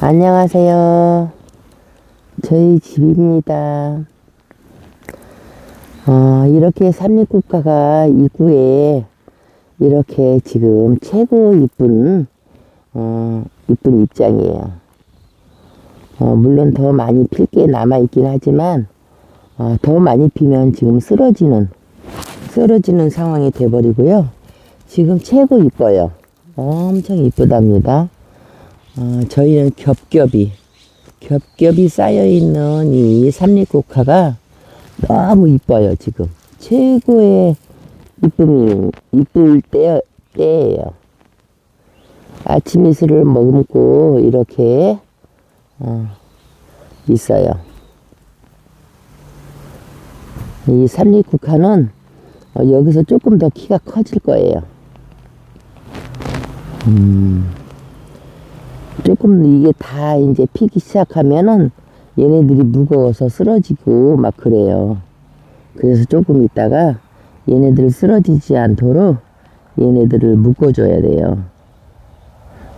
안녕하세요. 저희 집입니다. 어, 이렇게 삼립국가가 입구에 이렇게 지금 최고 이쁜, 어, 이쁜 입장이에요. 어, 물론 더 많이 필 게 남아있긴 하지만, 어, 더 많이 피면 지금 쓰러지는, 쓰러지는 상황이 돼버리고요. 지금 최고 이뻐요. 엄청 이쁘답니다. 어, 저희는 겹겹이, 겹겹이 쌓여있는 이 삼립국화가 너무 이뻐요, 지금. 최고의 이쁨이, 이쁠 때, 때예요. 아침 이슬을 머금고 이렇게, 어, 있어요. 이 삼립국화는 어, 여기서 조금 더 키가 커질 거예요. 음. 조금 이게 다 이제 피기 시작하면은 얘네들이 무거워서 쓰러지고 막 그래요. 그래서 조금 있다가 얘네들 쓰러지지 않도록 얘네들을 묶어줘야 돼요.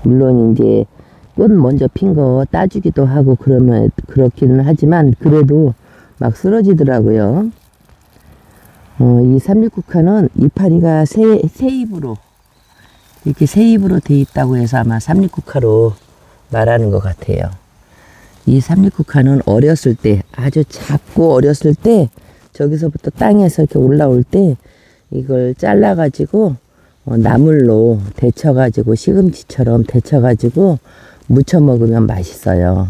물론 이제 꽃 먼저 핀 거 따주기도 하고 그러면 그렇기는 하지만 그래도 막 쓰러지더라고요. 어, 이 삼립국화는 이파리가 세, 세 입으로 이렇게 세 입으로 돼 있다고 해서 아마 삼립국화로 말하는 것 같아요. 이 삼립국화는 어렸을 때 아주 작고 어렸을 때 저기서부터 땅에서 이렇게 올라올 때 이걸 잘라가지고 어, 나물로 데쳐가지고 시금치처럼 데쳐가지고 무쳐 먹으면 맛있어요.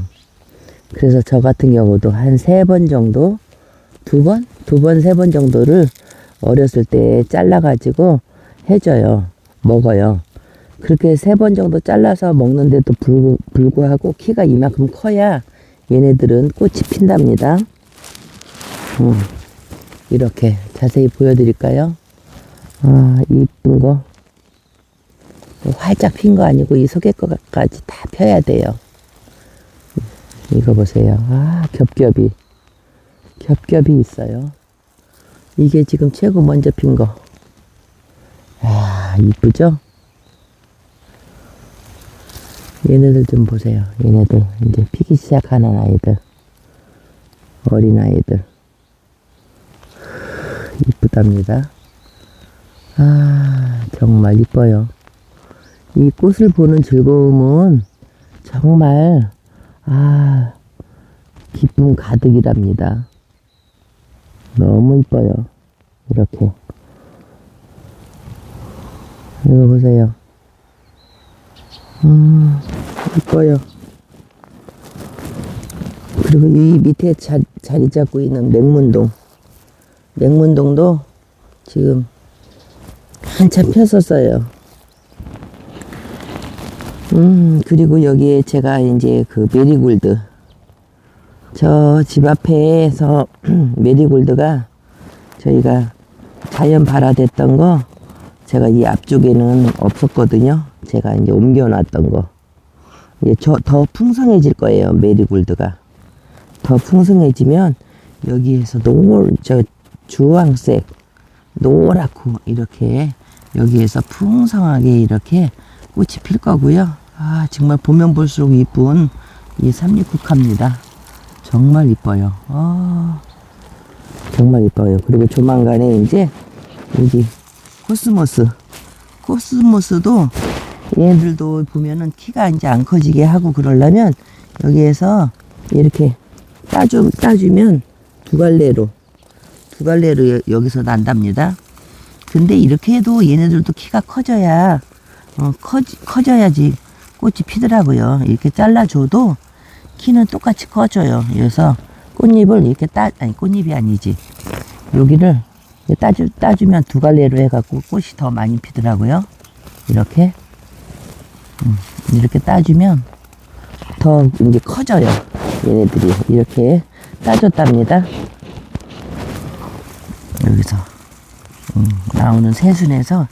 그래서 저 같은 경우도 한 세 번 정도, 두 번? 두 번, 세 번 정도를 어렸을 때 잘라가지고 해줘요. 먹어요. 그렇게 세 번 정도 잘라서 먹는데도 불구, 불구하고 키가 이만큼 커야 얘네들은 꽃이 핀답니다. 음, 이렇게 자세히 보여드릴까요? 아, 이쁜 거. 활짝 핀 거 아니고 이 속에 거까지 다 펴야 돼요. 이거 보세요. 아, 겹겹이. 겹겹이 있어요. 이게 지금 최고 먼저 핀 거. 아, 이쁘죠? 얘네들 좀 보세요. 얘네들 이제 피기 시작하는 아이들. 어린 아이들. 이쁘답니다. 아, 정말 이뻐요. 이 꽃을 보는 즐거움은 정말, 아, 기쁨 가득이랍니다. 너무 이뻐요. 이렇게. 이거 보세요. 음, 이뻐요. 그리고 이 밑에 자, 자리 잡고 있는 맹문동. 맹문동도 지금 한참 폈었어요. 음, 그리고 여기에 제가 이제 그 메리골드. 저 집 앞에서 메리골드가 저희가 자연 발화됐던 거 제가 이 앞쪽에는 없었거든요. 제가 이제 옮겨놨던 거. 이제 저 더 풍성해질 거예요. 메리골드가. 더 풍성해지면 여기에서 노, 저 주황색, 노랗고 이렇게 여기에서 풍성하게 이렇게 꽃이 필 거고요. 아, 정말 보면 볼수록 이쁜 이 삼립국화입니다. 정말 이뻐요. 아, 정말 이뻐요. 그리고 조만간에 이제 여기 코스모스, 코스모스도 얘들도 보면은 키가 이제 안 커지게 하고 그러려면 여기에서 이렇게 따주, 따주면 두 갈래로, 두 갈래로 여- 여기서 난답니다. 근데 이렇게 해도 얘네들도 키가 커져야, 어, 커, 커져야지 꽃이 피더라고요. 이렇게 잘라줘도 키는 똑같이 커져요. 그래서 꽃잎을 이렇게 따, 아니, 꽃잎이 아니지. 여기를 따주, 따주면 두 갈래로 해갖고 꽃이 더 많이 피더라고요. 이렇게. 음, 이렇게 따주면 더 이제 커져요. 얘네들이 이렇게 따줬답니다. 여기서 음, 나오는 새순에서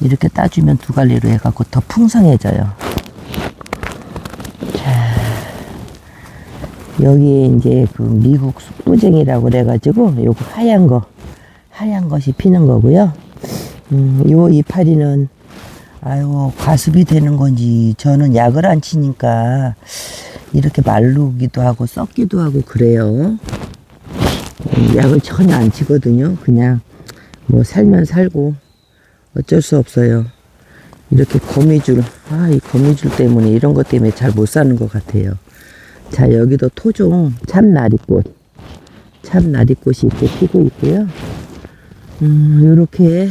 이렇게 따주면 두 갈래로 해갖고 더 풍성해져요. 자, 여기에 이제 그 미국 숙부쟁이라고 그래가지고 요거 하얀 거, 하얀 것이 피는 거고요. 음, 요 이파리는 아유 과습이 되는 건지 저는 약을 안 치니까 이렇게 말르기도 하고 썩기도 하고 그래요. 음, 약을 전혀 안 치거든요. 그냥 뭐 살면 살고 어쩔 수 없어요. 이렇게 거미줄, 아, 이 거미줄 때문에 이런 것 때문에 잘 못 사는 것 같아요. 자, 여기도 토종 참나리꽃. 참나리꽃이 이렇게 피고 있고요. 음, 요렇게,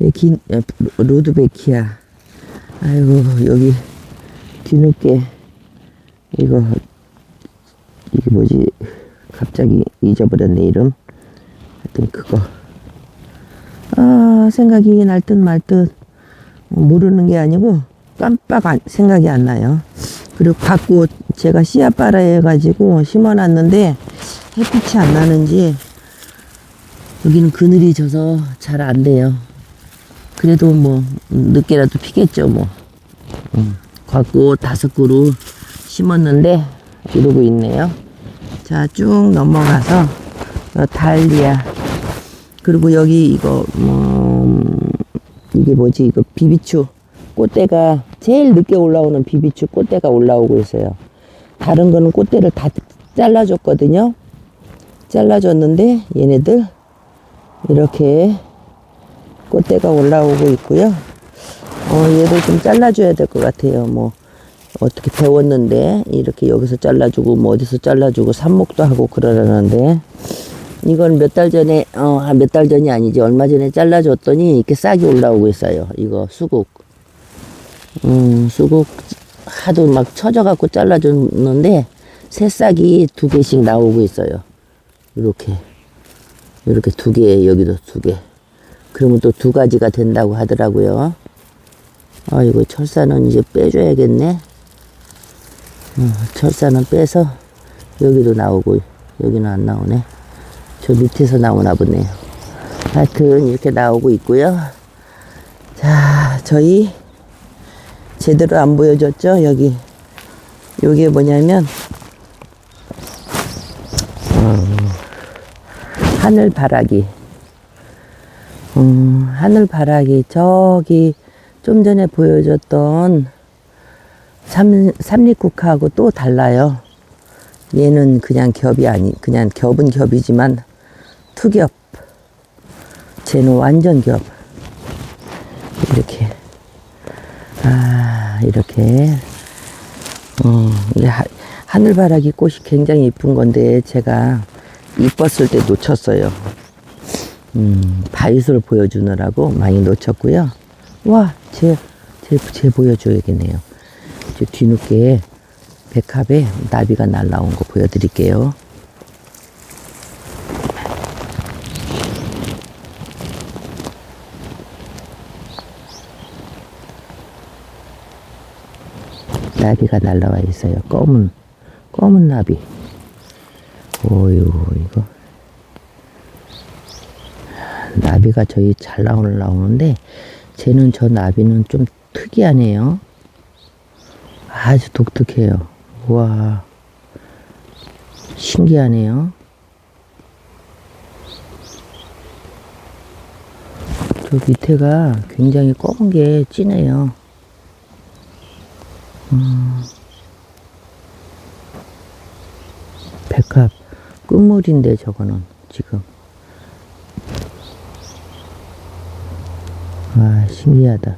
이 긴, 어, 로드베키아. 아이고, 여기 뒤늦게, 이거, 이게 뭐지? 갑자기 잊어버렸네, 이름. 하여튼 그거. 아, 생각이 날 듯 말 듯. 모르는 게 아니고 깜빡 안- 생각이 안 나요. 그리고 갖고 제가 씨앗 빨아 해가지고 심어놨는데 햇빛이 안 나는지 여기는 그늘이 져서 잘 안 돼요. 그래도 뭐 늦게라도 피겠죠 뭐. 음, 갖고 다섯 그루 심었는데 이러고 있네요. 자 쭉 넘어가서 어, 달리아 그리고 여기 이거 뭐 이게 뭐지 이거 비비추 꽃대가 제일 늦게 올라오는 비비추 꽃대가 올라오고 있어요. 다른 거는 꽃대를 다 잘라줬거든요. 잘라줬는데 얘네들 이렇게 꽃대가 올라오고 있고요. 어, 얘도 좀 잘라줘야 될 것 같아요. 뭐 어떻게 배웠는데 이렇게 여기서 잘라주고 뭐 어디서 잘라주고 삽목도 하고 그러려는데 이건 몇 달 전에 어 몇 달 전이 아니지 얼마 전에 잘라줬더니 이렇게 싹이 올라오고 있어요. 이거 수국. 음 수국 하도 막 처져갖고 잘라줬는데 새싹이 두 개씩 나오고 있어요. 이렇게 이렇게 두 개 여기도 두 개. 그러면 또 두 가지가 된다고 하더라고요. 아이고 철사는 이제 빼줘야겠네. 어, 철사는 빼서 여기도 나오고 여기는 안 나오네. 저 밑에서 나오나 보네요. 하여튼 이렇게 나오고 있고요. 자, 저희 제대로 안 보여줬죠? 여기. 요게 뭐냐면 하늘 바라기. 음, 하늘 바라기 저기 좀 전에 보여줬던 삼, 삼립국하고 또 달라요. 얘는 그냥 겹이 아니, 그냥 겹은 겹이지만 투겹. 쟤는 완전 겹. 이렇게. 아, 이렇게. 하, 하늘바라기 꽃이 굉장히 이쁜 건데 제가 이뻤을 때 놓쳤어요. 음, 바이스를 보여주느라고 많이 놓쳤고요. 와, 쟤, 쟤, 쟤 보여줘야겠네요. 저 뒤늦게 백합에 나비가 날라온 거 보여드릴게요. 나비가 날라와 있어요. 검은, 검은 나비. 오유, 이거. 나비가 저희 잘 나오는데, 쟤는 저 나비는 좀 특이하네요. 아주 독특해요. 와, 신기하네요. 저 밑에가 굉장히 검은 게 진해요. 음, 백합 끝물인데 저거는 지금. 와, 신기하다.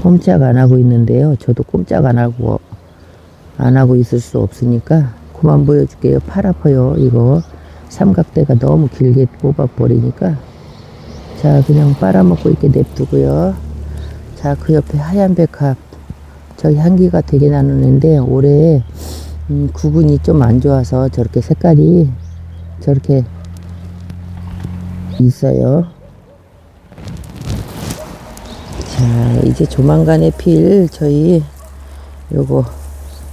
꼼짝 안 하고 있는데요. 저도 꼼짝 안 하고, 안 하고 있을 수 없으니까 그만 보여줄게요. 팔 아파요, 이거. 삼각대가 너무 길게 뽑아버리니까. 자, 그냥 빨아먹고 이렇게 냅두고요. 자, 그 옆에 하얀 백합. 저기 향기가 되게 나누는데, 올해, 음, 구근이 좀 안 좋아서 저렇게 색깔이 저렇게 있어요. 자, 이제 조만간에 필 저희 요거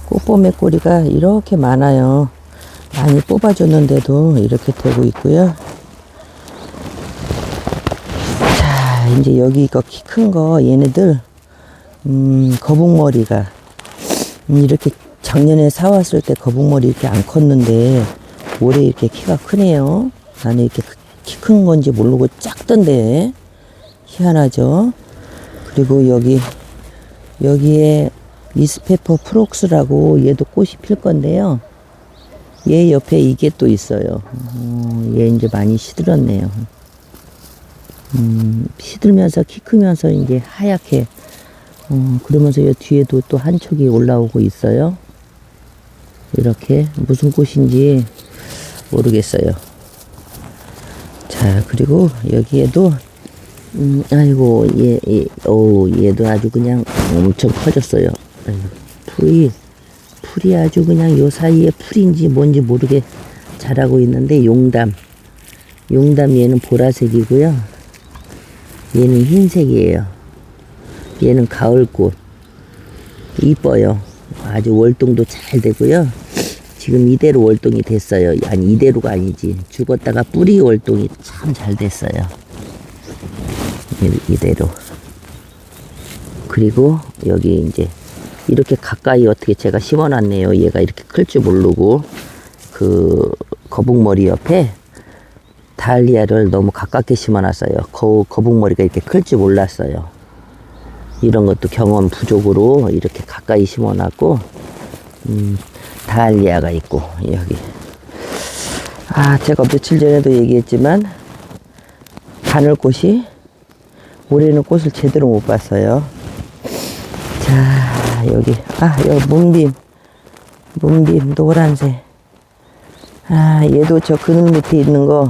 꽃봄의 꼬리가 이렇게 많아요. 많이 뽑아줬는데도 이렇게 되고 있고요. 자, 이제 여기 이거 키 큰 거 얘네들 음, 거북머리가 음, 이렇게 작년에 사왔을 때 거북머리 이렇게 안 컸는데 올해 이렇게 키가 크네요. 나는 이렇게 키 큰 건지 모르고 작던데 희한하죠. 그리고 여기 여기에 미스페퍼 프록스라고 얘도 꽃이 필 건데요. 얘 옆에 이게 또 있어요. 어, 얘 이제 많이 시들었네요. 음, 시들면서 키 크면서 이제 하얗게 어, 그러면서 이 뒤에도 또 한 촉이 올라오고 있어요. 이렇게 무슨 꽃인지 모르겠어요. 자 그리고 여기에도 음, 아이고 얘, 얘, 오 얘도 아주 그냥 엄청 커졌어요. 풀이 풀이 아주 그냥 요 사이에 풀인지 뭔지 모르게 자라고 있는데 용담 용담 얘는 보라색이고요. 얘는 흰색이에요. 얘는 가을꽃 이뻐요. 아주 월동도 잘 되고요. 지금 이대로 월동이 됐어요. 아니 이대로가 아니지. 죽었다가 뿌리 월동이 참 잘 됐어요. 이- 이대로. 그리고 여기 이제 이렇게 가까이 어떻게 제가 심어놨네요. 얘가 이렇게 클 줄 모르고 그 거북머리 옆에 달리아를 너무 가깝게 심어놨어요. 거, 거북머리가 이렇게 클 줄 몰랐어요. 이런 것도 경험 부족으로 이렇게 가까이 심어놨고 음, 달리아가 있고 여기 아 제가 며칠 전에도 얘기했지만 바늘꽃이 올해는 꽃을 제대로 못 봤어요. 자 여기 아 여기 문빔 문빔 노란색 아 얘도 저 그늘 밑에 있는 거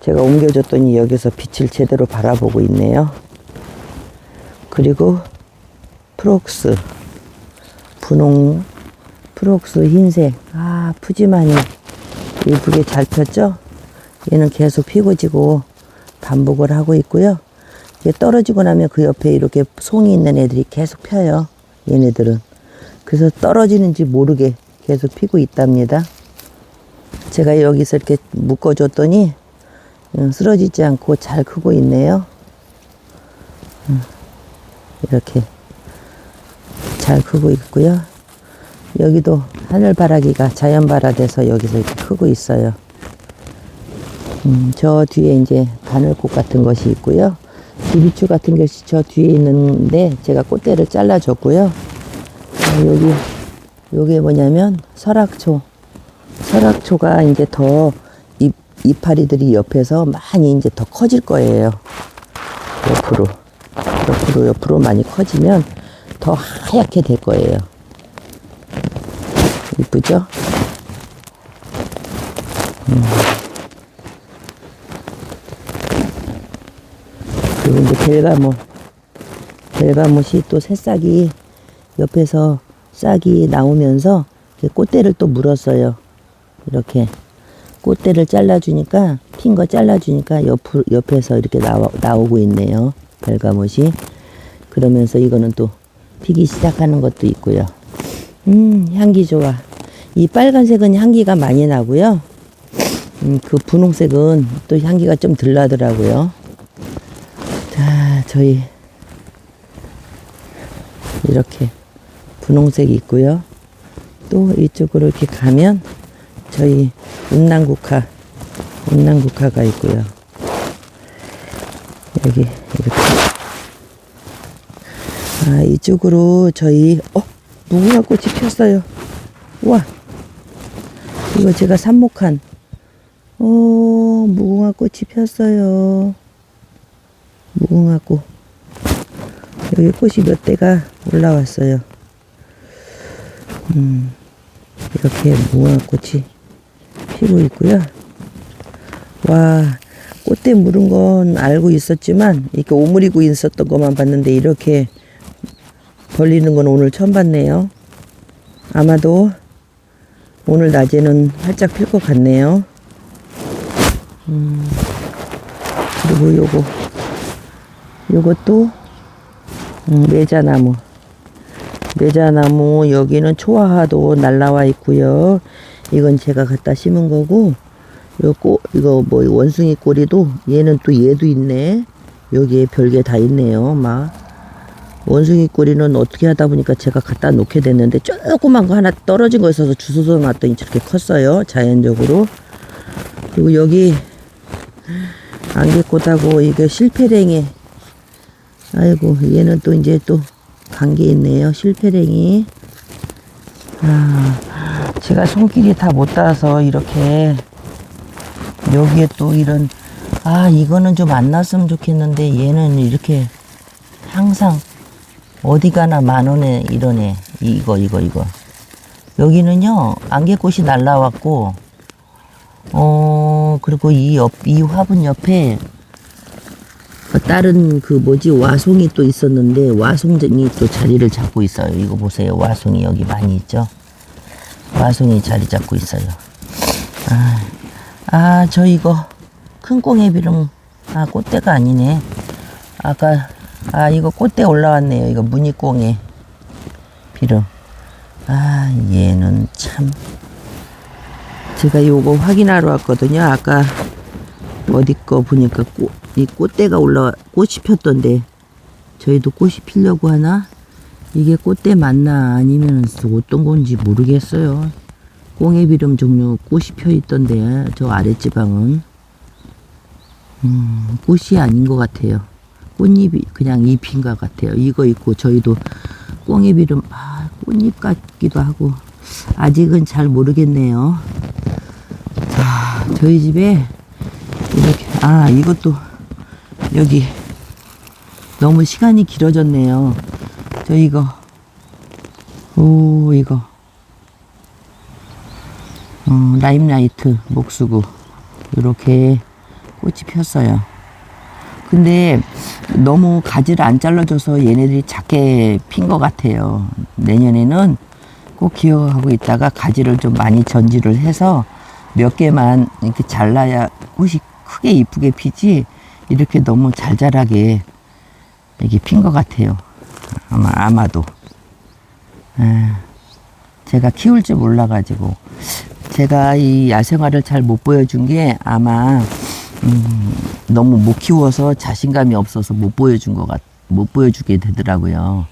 제가 옮겨줬더니 여기서 빛을 제대로 바라보고 있네요. 그리고 프록스 분홍 프록스 흰색. 아 푸짐하니 예쁘게 잘 폈죠? 얘는 계속 피고 지고 반복을 하고 있고요. 얘 떨어지고 나면 그 옆에 이렇게 송이 있는 애들이 계속 펴요 얘네들은. 그래서 떨어지는지 모르게 계속 피고 있답니다. 제가 여기서 이렇게 묶어 줬더니 음, 쓰러지지 않고 잘 크고 있네요. 음, 이렇게 잘 크고 있고요. 여기도 하늘바라기가 자연발화돼서 여기서 이렇게 크고 있어요. 음, 저 뒤에 이제 바늘꽃 같은 것이 있고요. 비비추 같은 것이 저 뒤에 있는데 제가 꽃대를 잘라줬고요. 아, 여기 요게 뭐냐면 설악초. 설악초가 이제 더 잎, 이파리들이 옆에서 많이 이제 더 커질 거예요. 옆으로. 옆으로 옆으로 많이 커지면 더 하얗게 될 거예요. 이쁘죠? 음. 그리고 이제 벨가못. 벨가못이 또 새싹이 옆에서 싹이 나오면서 꽃대를 또 물었어요. 이렇게 꽃대를 잘라주니까 핀 거 잘라주니까 옆 옆에서 이렇게 나와, 나오고 있네요. 벨가못이 그러면서 이거는 또 피기 시작하는 것도 있고요. 음 향기 좋아. 이 빨간색은 향기가 많이 나고요. 음, 그 분홍색은 또 향기가 좀 덜 나더라고요. 자 저희 이렇게 분홍색이 있고요. 또 이쪽으로 이렇게 가면 저희 운남국화 운남국화가 있고요. 여기 이렇게 아 이쪽으로 저희 어 무궁화 꽃이 폈어요. 와 이거 제가 삽목한 어 무궁화 꽃이 폈어요. 무궁화 꽃 여기 꽃이 몇 대가 올라왔어요. 음 이렇게 무궁화 꽃이 피고 있고요. 와, 꽃대 물은 건 알고 있었지만, 이렇게 오므리고 있었던 것만 봤는데, 이렇게 벌리는 건 오늘 처음 봤네요. 아마도 오늘 낮에는 활짝 필 것 같네요. 음, 그리고 요거, 요것도, 음, 매자나무. 매자나무, 여기는 초화화도 날라와 있고요. 이건 제가 갖다 심은 거고, 요 꽃, 이거 뭐 원숭이 꼬리도 얘는 또 얘도 있네. 여기에 별게 다 있네요. 막 원숭이 꼬리는 어떻게 하다 보니까 제가 갖다 놓게 됐는데 조그만 거 하나 떨어진 거 있어서 주워서 놨더니 저렇게 컸어요. 자연적으로. 그리고 여기 안개꽃하고 이게 실패랭이. 아이고 얘는 또 이제 또간게 있네요. 실패랭이. 아, 제가 손길이 다 못 닿아서 이렇게 여기에 또 이런 아 이거는 좀 안 났으면 좋겠는데 얘는 이렇게 항상 어디 가나 만 원에 이러네. 이거 이거 이거. 여기는요 안개꽃이 날라왔고 어 그리고 이 옆 이 화분 옆에 어, 다른 그 뭐지 와송이 또 있었는데 와송이 또 자리를 잡고 있어요. 이거 보세요. 와송이 여기 많이 있죠? 와송이 자리 잡고 있어요. 아, 아, 저 이거 큰 꽁해비름. 아 꽃대가 아니네. 아까 아 이거 꽃대 올라왔네요. 이거 무늬꽁해 비름. 아 얘는 참. 제가 요거 확인하러 왔거든요. 아까 어디 거 보니까 꽃, 이 꽃대가 올라와 꽃이 폈던데 저희도 꽃이 피려고 하나? 이게 꽃대 맞나 아니면 어떤 건지 모르겠어요 꽁해비름 종류 꽃이 펴 있던데 저 아랫지방은 음, 꽃이 아닌 것 같아요. 꽃잎이 그냥 잎인 것 같아요. 이거 있고 저희도 꽁해비름 아, 꽃잎 같기도 하고 아직은 잘 모르겠네요. 자, 저희 집에 이렇게 아 이것도 여기 너무 시간이 길어졌네요. 저 이거 오 이거 어, 라임라이트 목수구 이렇게 꽃이 폈어요. 근데 너무 가지를 안 잘라줘서 얘네들이 작게 핀 것 같아요. 내년에는 꼭 기억하고 있다가 가지를 좀 많이 전지를 해서 몇 개만 이렇게 잘라야 꽃이 크게 이쁘게 피지 이렇게 너무 잘 자라게 이게 핀 것 같아요. 아마 아마도. 아, 제가 키울 줄 몰라가지고 제가 이 야생화를 잘 못 보여준 게 아마 음, 너무 못 키워서 자신감이 없어서 못 보여준 것 같, 못 보여주게 되더라고요.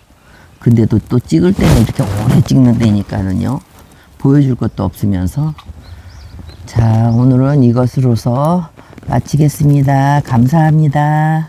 근데도 또 찍을 때는 이렇게 오래 찍는다니까는요. 보여줄 것도 없으면서. 자, 오늘은 이것으로서 마치겠습니다. 감사합니다.